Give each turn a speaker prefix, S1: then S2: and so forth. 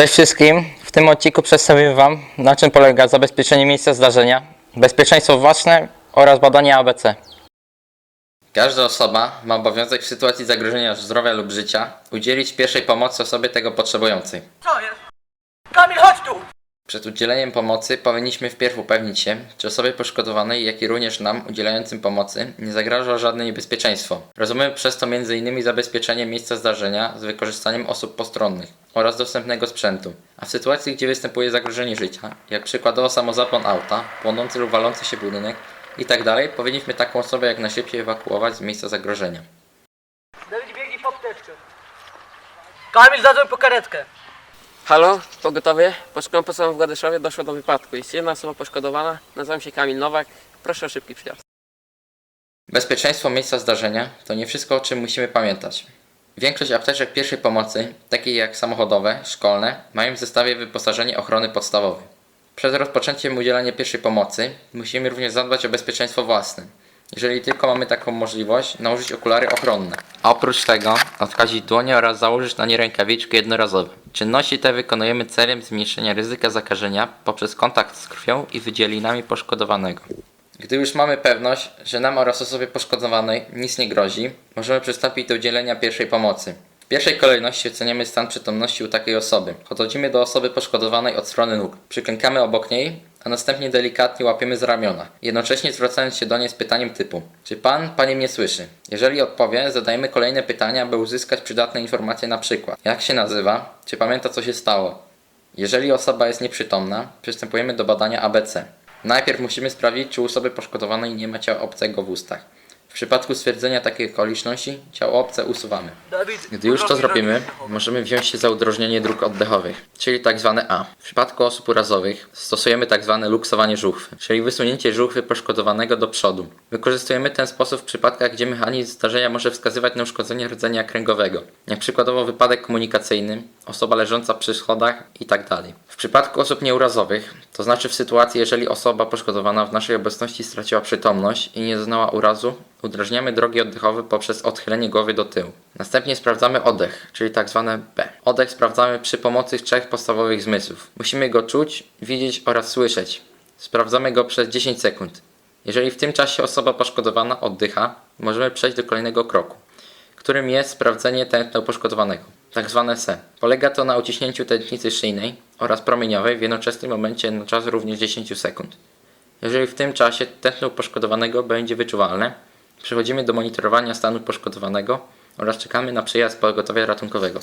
S1: Cześć wszystkim. W tym odcinku przedstawię Wam, na czym polega zabezpieczenie miejsca zdarzenia, bezpieczeństwo własne oraz badanie ABC. Każda osoba ma obowiązek w sytuacji zagrożenia zdrowia lub życia udzielić pierwszej pomocy osobie tego potrzebującej.
S2: Co jest? Kamil, chodź tu!
S1: Przed udzieleniem pomocy powinniśmy wpierw upewnić się, czy osobie poszkodowanej, jak i również nam udzielającym pomocy nie zagraża żadne niebezpieczeństwo. Rozumiemy przez to m.in. zabezpieczenie miejsca zdarzenia z wykorzystaniem osób postronnych oraz dostępnego sprzętu. A w sytuacji, gdzie występuje zagrożenie życia, jak przykładowo samozapłon auta, płonący lub walący się budynek itd., powinniśmy taką osobę jak najszybciej ewakuować z miejsca zagrożenia.
S2: Dawid, biegnij po apteczkę. Kamil, zadzwoń po karetkę.
S3: Halo, pogotowie? Pod podstawową w Gadyszowie doszło do wypadku. Jest jedna osoba poszkodowana, nazywam się Kamil Nowak. Proszę o szybki przyjazd.
S1: Bezpieczeństwo miejsca zdarzenia to nie wszystko, o czym musimy pamiętać. Większość apteczek pierwszej pomocy, takie jak samochodowe, szkolne, mają w zestawie wyposażenie ochrony podstawowej. Przed rozpoczęciem udzielania pierwszej pomocy musimy również zadbać o bezpieczeństwo własne. Jeżeli tylko mamy taką możliwość, nałożyć okulary ochronne. A oprócz tego odkazić dłonie oraz założyć na nie rękawiczki jednorazowe. Czynności te wykonujemy celem zmniejszenia ryzyka zakażenia poprzez kontakt z krwią i wydzielinami poszkodowanego. Gdy już mamy pewność, że nam oraz osobie poszkodowanej nic nie grozi, możemy przystąpić do udzielenia pierwszej pomocy. W pierwszej kolejności oceniamy stan przytomności u takiej osoby. Podchodzimy do osoby poszkodowanej od strony nóg. Przyklękamy obok niej, a następnie delikatnie łapiemy z ramiona, jednocześnie zwracając się do niej z pytaniem typu Czy pan, pani mnie słyszy? Jeżeli odpowie, zadajemy kolejne pytania, aby uzyskać przydatne informacje na przykład Jak się nazywa? Czy pamięta co się stało? Jeżeli osoba jest nieprzytomna, przystępujemy do badania ABC. Najpierw musimy sprawdzić, czy u osoby poszkodowanej nie ma ciała obcego w ustach. W przypadku stwierdzenia takiej okoliczności, ciało obce usuwamy. Gdy już to zrobimy, możemy wziąć się za udrożnienie dróg oddechowych, czyli tak zwane A. W przypadku osób urazowych stosujemy tak zwane luksowanie żuchwy, czyli wysunięcie żuchwy poszkodowanego do przodu. Wykorzystujemy ten sposób w przypadkach, gdzie mechanizm zdarzenia może wskazywać na uszkodzenie rdzenia kręgowego, jak przykładowo wypadek komunikacyjny, osoba leżąca przy schodach itd. W przypadku osób nieurazowych, to znaczy w sytuacji, jeżeli osoba poszkodowana w naszej obecności straciła przytomność i nie doznała urazu, udrażniamy drogi oddechowe poprzez odchylenie głowy do tyłu. Następnie sprawdzamy oddech, czyli tak zwane B. Oddech sprawdzamy przy pomocy trzech podstawowych zmysłów. Musimy go czuć, widzieć oraz słyszeć. Sprawdzamy go przez 10 sekund. Jeżeli w tym czasie osoba poszkodowana oddycha, możemy przejść do kolejnego kroku, którym jest sprawdzenie tętna poszkodowanego, tak zwane SE. Polega to na uciśnięciu tętnicy szyjnej oraz promieniowej w jednoczesnym momencie na czas również 10 sekund. Jeżeli w tym czasie tętno poszkodowanego będzie wyczuwalne, przechodzimy do monitorowania stanu poszkodowanego oraz czekamy na przyjazd pogotowia ratunkowego.